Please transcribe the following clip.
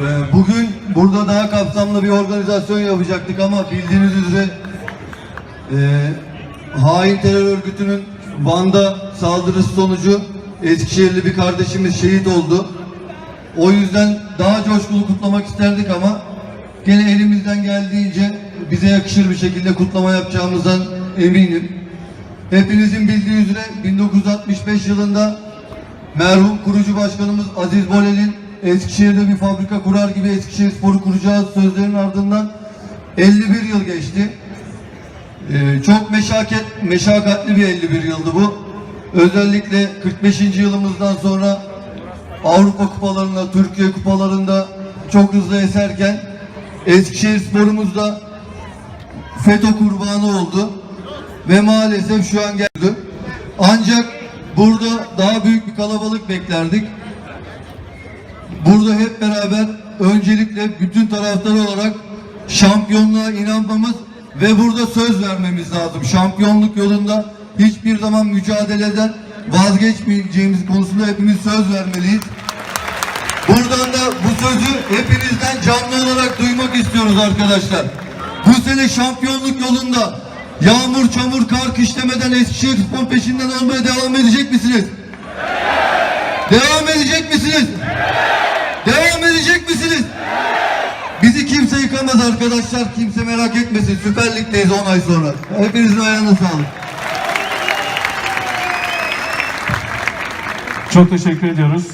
Ee, Bugün burada daha kapsamlı bir organizasyon yapacaktık ama bildiğiniz üzere e, hain terör örgütünün Van'da saldırısı sonucu Eskişehirli bir kardeşimiz şehit oldu. O yüzden daha coşkulu kutlamak isterdik ama gene elimizden geldiğince bize yakışır bir şekilde kutlama yapacağımızdan eminim. Hepinizin bildiği üzere 1965 yılında merhum kurucu başkanımız Aziz Bolel'in Eskişehir'de bir fabrika kurar gibi Eskişehir Sporu kuracağız sözlerinin ardından 51 yıl geçti. Ee, çok meşakkat, meşakkatli bir 51 yıldı bu. Özellikle 45. yılımızdan sonra Avrupa kupalarında, Türkiye kupalarında çok hızlı eserken Eskişehir sporumuz da FETÖ kurbanı oldu ve maalesef şu an geldi. Ancak burada daha büyük bir kalabalık beklerdik. Burada hep beraber öncelikle bütün taraftar olarak şampiyonluğa inanmamız ve burada söz vermemiz lazım. Şampiyonluk yolunda hiçbir zaman mücadeleden vazgeçmeyeceğimiz konusunda hepimiz söz vermeliyiz. Buradan da bu sözü hepinizden canlı olarak duymak istiyoruz arkadaşlar. Bu sene şampiyonluk yolunda yağmur, çamur, kar kışlemeden Eskişehir Spor peşinden olmaya devam edecek misiniz? Devam edecek misiniz? Devam edecek misiniz? Bizi yıkamaz arkadaşlar. Kimse merak etmesin. Süper Lig'deyiz 10 ay sonra. Hepinizin ayağına sağlık. Çok teşekkür ediyoruz.